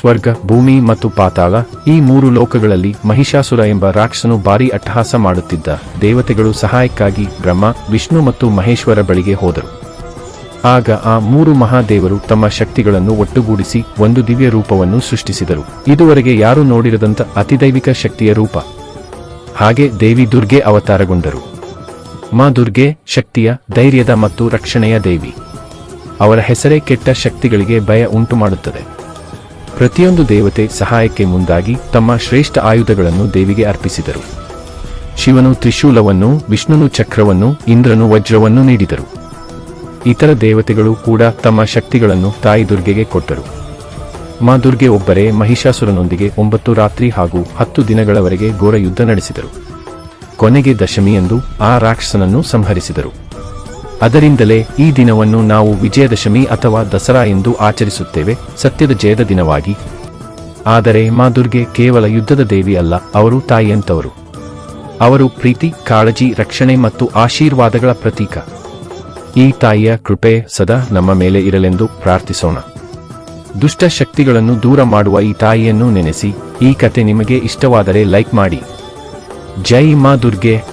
ಸ್ವರ್ಗ, ಭೂಮಿ ಮತ್ತು ಪಾತಾಳ, ಈ ಮೂರು ಲೋಕಗಳಲ್ಲಿ ಮಹಿಷಾಸುರ ಎಂಬ ರಾಕ್ಷಸನು ಭಾರಿ ಅಟ್ಟಹಾಸ ಮಾಡುತ್ತಿದ್ದ. ದೇವತೆಗಳು ಸಹಾಯಕ್ಕಾಗಿ ಬ್ರಹ್ಮ, ವಿಷ್ಣು ಮತ್ತು ಮಹೇಶ್ವರ ಬಳಿಗೆ ಹೋದರು. ಆಗ ಆ ಮೂರು ಮಹಾದೇವರು ತಮ್ಮ ಶಕ್ತಿಗಳನ್ನು ಒಟ್ಟುಗೂಡಿಸಿ ಒಂದು ದಿವ್ಯ ರೂಪವನ್ನು ಸೃಷ್ಟಿಸಿದರು. ಇದುವರೆಗೆ ಯಾರೂ ನೋಡಿರದಂತ ಅತಿದೈವಿಕ ಶಕ್ತಿಯ ರೂಪ. ಹಾಗೆ ದೇವಿ ದುರ್ಗೆ ಅವತಾರಗೊಂಡರು. ಮಾ ದುರ್ಗೆ, ಶಕ್ತಿಯ, ಧೈರ್ಯದ ಮತ್ತು ರಕ್ಷಣೆಯ ದೇವಿ. ಅವರ ಹೆಸರೇ ಕೆಟ್ಟ ಶಕ್ತಿಗಳಿಗೆ ಭಯ ಉಂಟು ಮಾಡುತ್ತದೆ ಪ್ರತಿಯೊಂದು ದೇವತೆ ಸಹಾಯಕ್ಕೆ ಮುಂದಾಗಿ ತಮ್ಮ ಶ್ರೇಷ್ಠ ಆಯುಧಗಳನ್ನು ದೇವಿಗೆ ಅರ್ಪಿಸಿದರು. ಶಿವನು ತ್ರಿಶೂಲವನ್ನು, ವಿಷ್ಣುನು ಚಕ್ರವನ್ನು, ಇಂದ್ರನು ವಜ್ರವನ್ನು ನೀಡಿದರು. ಇತರ ದೇವತೆಗಳು ಕೂಡ ತಮ್ಮ ಶಕ್ತಿಗಳನ್ನು ತಾಯಿ ದುರ್ಗೆಗೆ ಕೊಟ್ಟರು. ಮಾ ದುರ್ಗೆ ಒಬ್ಬರೇ ಮಹಿಷಾಸುರನೊಂದಿಗೆ ಒಂಬತ್ತು ರಾತ್ರಿ ಹಾಗೂ ಹತ್ತು ದಿನಗಳವರೆಗೆ ಘೋರ ಯುದ್ಧ ನಡೆಸಿದರು. ಕೊನೆಗೆ ದಶಮಿಯಂದು ಆ ರಾಕ್ಷಸನನ್ನು ಸಂಹರಿಸಿದರು. ಅದರಿಂದಲೇ ಈ ದಿನವನ್ನು ನಾವು ವಿಜಯದಶಮಿ ಅಥವಾ ದಸರಾ ಎಂದು ಆಚರಿಸುತ್ತೇವೆ, ಸತ್ಯದ ಜಯದ ದಿನವಾಗಿ. ಆದರೆ ಮಾ ದುರ್ಗೆ ಕೇವಲ ಯುದ್ಧದ ದೇವಿ ಅಲ್ಲ, ಅವರು ತಾಯಿಯಂತವರು. ಅವರು ಪ್ರೀತಿ, ಕಾಳಜಿ, ರಕ್ಷಣೆ ಮತ್ತು ಆಶೀರ್ವಾದಗಳ ಪ್ರತೀಕ. ಈ ತಾಯಿಯ ಕೃಪೆ ಸದಾ ನಮ್ಮ ಮೇಲೆ ಇರಲೆಂದು ಪ್ರಾರ್ಥಿಸೋಣ. ದುಷ್ಟ ಶಕ್ತಿಗಳನ್ನು ದೂರ ಮಾಡುವ ಈ ತಾಯಿಯನ್ನು ನೆನೆಸಿ, ಈ ಕತೆ ನಿಮಗೆ ಇಷ್ಟವಾದರೆ ಲೈಕ್ ಮಾಡಿ. ಜೈ ಮಾ ದುರ್ಗೆ.